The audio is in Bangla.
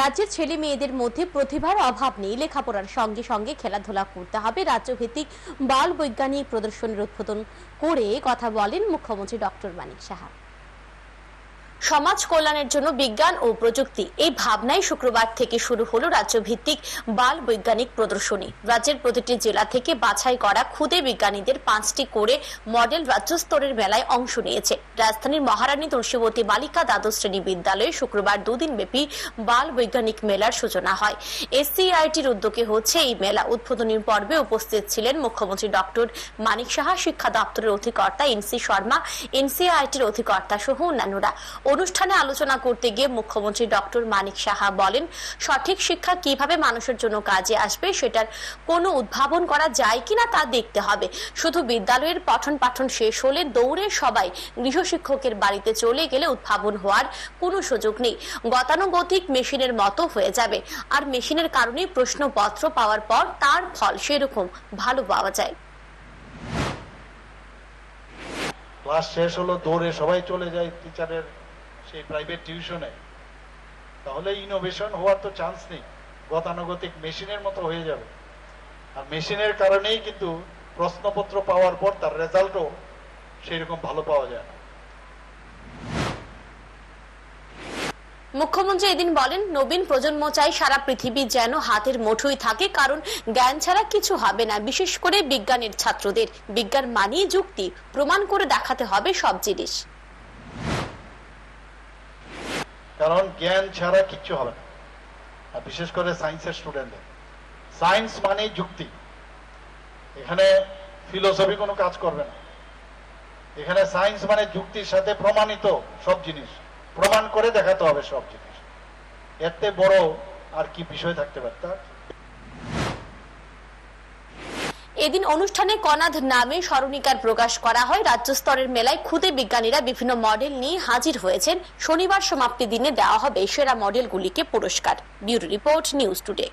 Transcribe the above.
রাজ্যের ছেলে মেয়েদের মধ্যে প্রতিভার অভাব নেই। লেখাপড়ার সঙ্গে সঙ্গে খেলাধুলা করতে হবে। রাজ্যভিত্তিক বাল বৈজ্ঞানিক প্রদর্শনীর উদ্বোধন করে কথা বলেন মুখ্যমন্ত্রী ডক্টর মানিক সাহা। সমাজ কল্যাণের জন্য বিজ্ঞান ও প্রযুক্তি। এই ভাবনাই শুক্রবার থেকে শুরু হলো রাজ্য ভিত্তিক বাল বৈজ্ঞানিক প্রদর্শনী। রাজ্যের প্রতিটি জেলা থেকে বাছাই করা খুদে বিজ্ঞানীদের পাঁচটি করে মডেল রাজ্য স্তরের মেলায় অংশ নিয়েছে। রাজধানীর মহারানী তুলসীবতী বালিকা দ্বাদশ শ্রেণি বিদ্যালয়ে শুক্রবার দুদিন ব্যাপী বাল বৈজ্ঞানিক মেলার সূচনা হয়। এসসিআইটির উদ্যোগে হচ্ছে এই মেলা। উদ্বোধনী পর্বে উপস্থিত ছিলেন মুখ্যমন্ত্রী ডক্টর মানিক সাহা, শিক্ষা দপ্তরের অধিকর্তা এনসি শর্মা এনসিআইটির অধিকর্তা সহ অন্যান্যরা। অনুষ্ঠানে আলোচনা করতে গিয়ে মুখ্যমন্ত্রী ডক্টর মানিক সাহা বলেন, সঠিক শিক্ষা কীভাবে মানুষের জন্য কাজে আসবে সেটার কোনো উদ্ভাবন করা যায় কিনা তা দেখতে হবে। শুধু বিদ্যালয়ের পঠন পাঠন শেষ হলে দৌড়ে সবাই গৃহশিক্ষকের বাড়িতে চলে গেলে উদ্ভাবন হওয়ার কোনো সুযোগ নেই। গতানুগতিক মেশিনের মতো হয়ে যাবে। আর মেশিনের কারণেই প্রশ্নপত্র পাওয়ার পর তার ফল সেরকম ভালো পাওয়া যায়। ক্লাস শেষ হলো, দৌড়ে সবাই চলে যায় টিচারের সেই প্রাইভেট টিউশনে তাহলে ইনোভেশন হওয়ার তো চান্স নেই। গতানুগতিক মেশিনের মতো হয়ে যাবে। আর মেশিনের কারণেই কিন্তু প্রশ্নপত্র পাওয়ার পর তার রেজাল্টও সেই রকম ভালো পাওয়া যায় না। মুখ্যমন্ত্রী এদিন বলেন, নবীন প্রজন্ম চাই সারা পৃথিবী যেন হাতের মুঠোয় থাকে, কারণ জ্ঞান ছাড়া কিছু হবে না, বিশেষ করে বিজ্ঞানের ছাত্রদের। বিজ্ঞান মানেই যুক্তি, প্রমাণ করে দেখাতে হবে সব জিনিস। কারণ জ্ঞান ছাড়া কিচ্ছু হবে না। আর বিশেষ করে সায়েন্সের স্টুডেন্টদের সায়েন্স মানেই যুক্তি। এখানে ফিলোসফি কোনো কাজ করবে না। এখানে সায়েন্স মানে যুক্তির সাথে প্রমাণিত সব জিনিস। প্রমাণ করে দেখাতে হবে সব জিনিস। এতে বড় আর কি বিষয় থাকতে পারে তার এদিন অনুষ্ঠানে কনাদ নামে স্মরণিকার প্রকাশ করা হয়। রাজ্য স্তরের মেলায় খুদে বিজ্ঞানীরা বিভিন্ন মডেল নিয়ে হাজির হয়েছেন। শনিবার সমাপ্তি দিনে দেওয়া হবে সেরা মডেলগুলিকে পুরস্কার। Bureau report, news today.